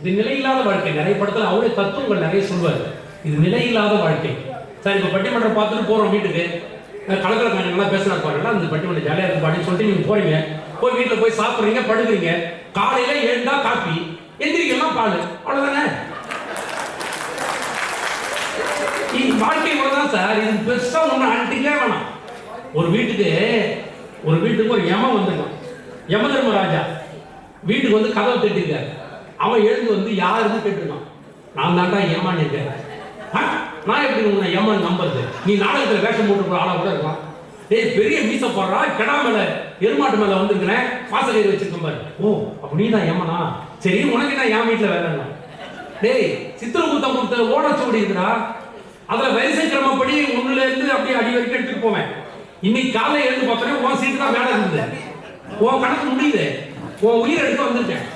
இது நிலையில்லாத வாழ்க்கை. நிறைய படத்தில் அவரே தத்துவங்கள் நிறைய சொல்வார். இது நிலையில்லாத வாழ்க்கை. சார் இப்போ பட்டிமன்றம் பார்த்துட்டு போகிறோம் வீட்டுக்கு. கலக்கல கொஞ்சம் பேசுனா பாருங்களா அந்த பட்டிமன்றம் ஜாலியாக இருக்கும். அப்படின்னு சொல்லிட்டு நீங்கள் போறீங்க. போய் வீட்டில் போய் சாப்பிட்றீங்க படுக்கிறீங்க. காலையில் எழுந்தா காப்பி. எந்திரிக்கலாம் பால். அவ்வளோதானே இந்த வாழ்க்கை தான் சார். இது பெருசாக ஒன்று அன்றைக்கே வேணாம். ஒரு வீட்டுக்கு ஒரு வீட்டுக்கு ஒரு யமன் வந்துடும் யம தர்மராஜா வீட்டுக்கு வந்து கதவை தட்டிருக்காரு அவன் எழுந்து வந்து யாருன்னு கேட்டிருக்கான். நான் தாண்டா ஏமான் ஆ, நான் எப்படி உன்னை ஏமாந்து நம்புறது? நீ நாடகத்தில் வேஷம் போட்டு ஆளாக கூட இருக்கலாம் டேய் பெரிய மீச போடுறா கிடா மேல எருமாட்டு மேல வந்திருக்கிறேன் வாசகர் வச்சிருக்கேன் பாரு. ஓ அப்படி தான் ஏமனா? சரி உனக்கு தான் என் வீட்டுல வேலைன்னா டேய் சித்திரகுத்தம் கொடுத்த ஓடச்சோடி இருக்குடா. அதுல வரிசை கிரமப்படி ஒண்ணுல இருந்து அப்படியே அடி வரைக்கும் எடுத்துட்டு போவேன். இன்னைக்கு காலையில எழுந்து பார்த்தோன்னே உன் சீட்டு தான் வேலை இருந்தது. உன் கணக்கு முடியுது. உன் உயிர் எடுக்க வந்திருக்கேன்.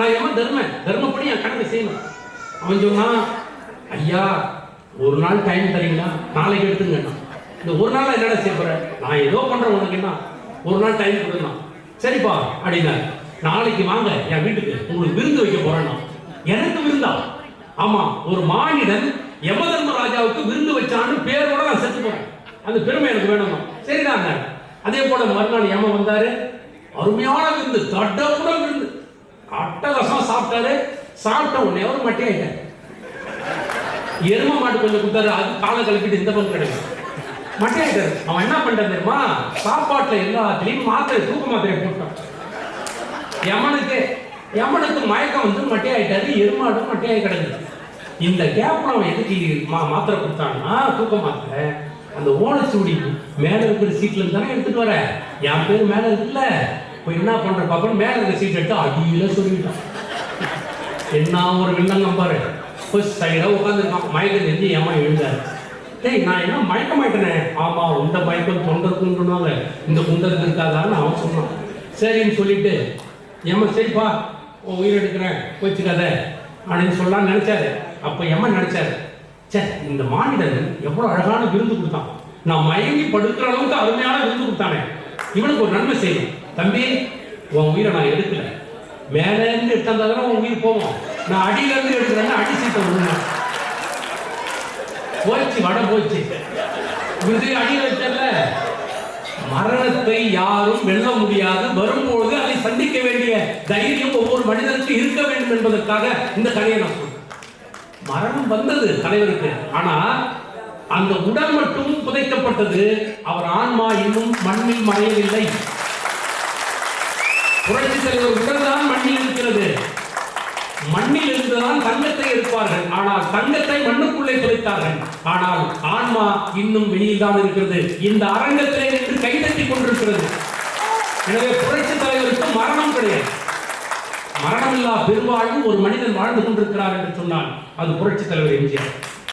நான் எவன் தர்ம தர்மப்படி என் கடமை செய்யணும். அவன் சொன்னான் ஐயா ஒரு நாள் டைம் தரீங்களா? நாளைக்கு எடுத்துங்க இந்த ஒரு நாள் என்னடா செய்ய போறேன் நான் ஏதோ பண்றேன் உனக்கு என்ன? ஒரு நாள் டைம் கொடுக்கலாம் சரிப்பா அப்படின்னா நாளைக்கு வாங்க என் வீட்டுக்கு. உங்களுக்கு விருந்து வைக்க போறேன்னா எனக்கு விருந்தா? ஆமா ஒரு மானிடன் யமதர்ம ராஜாவுக்கு விருந்து வச்சான்னு பேரோட நான் செத்து போறேன். அந்த பெருமை எனக்கு வேணுமா? சரிடா அதே போல மறுநாள் யம வந்தாரு. அருமையான விருந்து தட்டவுட அட்டகாசமா சாப்பிட்டாரு சாப்பிட்ட உடனே அவர் மட்டையாயிட்டார் எரும மாட்டு கொஞ்சம் கொடுத்தாரு அது காலை கழிக்கிட்டு இந்த பக்கம் கிடைக்கும் மட்டையாயிட்டாரு அவன் என்ன பண்ணிட்டான் தெரியுமா? சாப்பாட்டுல எல்லாத்துலயும் மாத்திரை தூக்க மாத்திரை போட்டான். யமனுக்கு யமனுக்கு மயக்கம் வந்து மட்டையாயிட்டாரு எருமாடும் மட்டையாகி கிடந்தது இந்த கேப்ல அவன் எதுக்கு மா மாத்திரை கொடுத்தான்னா தூக்க மாத்திரை. அந்த ஓலைச்சுவடி மேல இருக்கிற சீட்ல இருந்து தானே எடுத்துட்டு வர. என் பேர் மேல இருக்குல்ல. இப்போ என்ன பண்ற பார்க்கணும் மேலே இந்த சீட் எடுத்து அடியில் சொல்லிட்டான். என்ன ஒரு வில்லங்கம் பாரு. ஃபர்ஸ்ட் சைடாக உட்காந்துருக்கான் மயக்கம் தெரிஞ்சு ஏமா எழுந்தார். டேய் நான் என்ன மயக்க மாட்டேனே? ஆமா உண்ட மயக்கம் தொண்டருக்குன்றனால இந்த குண்டருக்கு இருக்காதான்னு அவன் சொன்னான். சரின்னு சொல்லிட்டு ஏமா சரிப்பா உயிர் எடுக்கிறேன். வச்சுக்காத அப்படின்னு சொல்லலாம்னு நினைச்சாரு. அப்போ எம்மா நினைச்சாரு? சே இந்த மானிடன் எவ்வளோ அழகான விருந்து கொடுத்தான். நான் மயங்கி படுக்கிற அளவுக்கு அருமையான விருந்து கொடுத்தானே. இவனுக்கு ஒரு நன்மை செய்யணும். தம்பி உன் உயிரை நான் எடுக்கல. மேலே இருந்து எடுத்தா உன் உயிர் போவோம் நான் அடியில இருந்து எடுக்கிறேன்னா அடி சீட்டை விடுவேன் போச்சு வட போச்சு. இது அடியில் வச்சல மரணத்தை யாரும் வெல்ல முடியாது. வரும்பொழுது அதை சந்திக்க வேண்டிய தைரியம் ஒவ்வொரு மனிதனுக்கு இருக்க வேண்டும் என்பதற்காக இந்த கதையை நான் சொல்றேன். மரணம் வந்தது தலைவருக்கு. ஆனா அந்த உடல் மட்டும் புதைக்கப்பட்டது. அவர் ஆன்மா இன்னும் மண்ணில் மறையவில்லை. புரட்சி தலைவர் உடல்தான் மண்ணில் இருக்கிறது. மண்ணில் இருந்துதான் தங்கத்தை எடுப்பார்கள். ஆனால் தங்கத்தை மண்ணுக்குள்ளே புதைத்தார்கள். ஆனால் ஆன்மா இன்னும் வெளியில் தான் இருக்கிறது. இந்த அரங்கத்திலே நின்று கைதட்டி கொண்டிருக்கிறது. எனவே புரட்சி தலைவருக்கு மரணம் கிடையாது. மரணமில்லா பெருவாழ்வு ஒரு மனிதன் வாழ்ந்து கொண்டிருக்கிறார் என்று சொன்னால் அது புரட்சி தலைவர் எம்ஜிஆர்.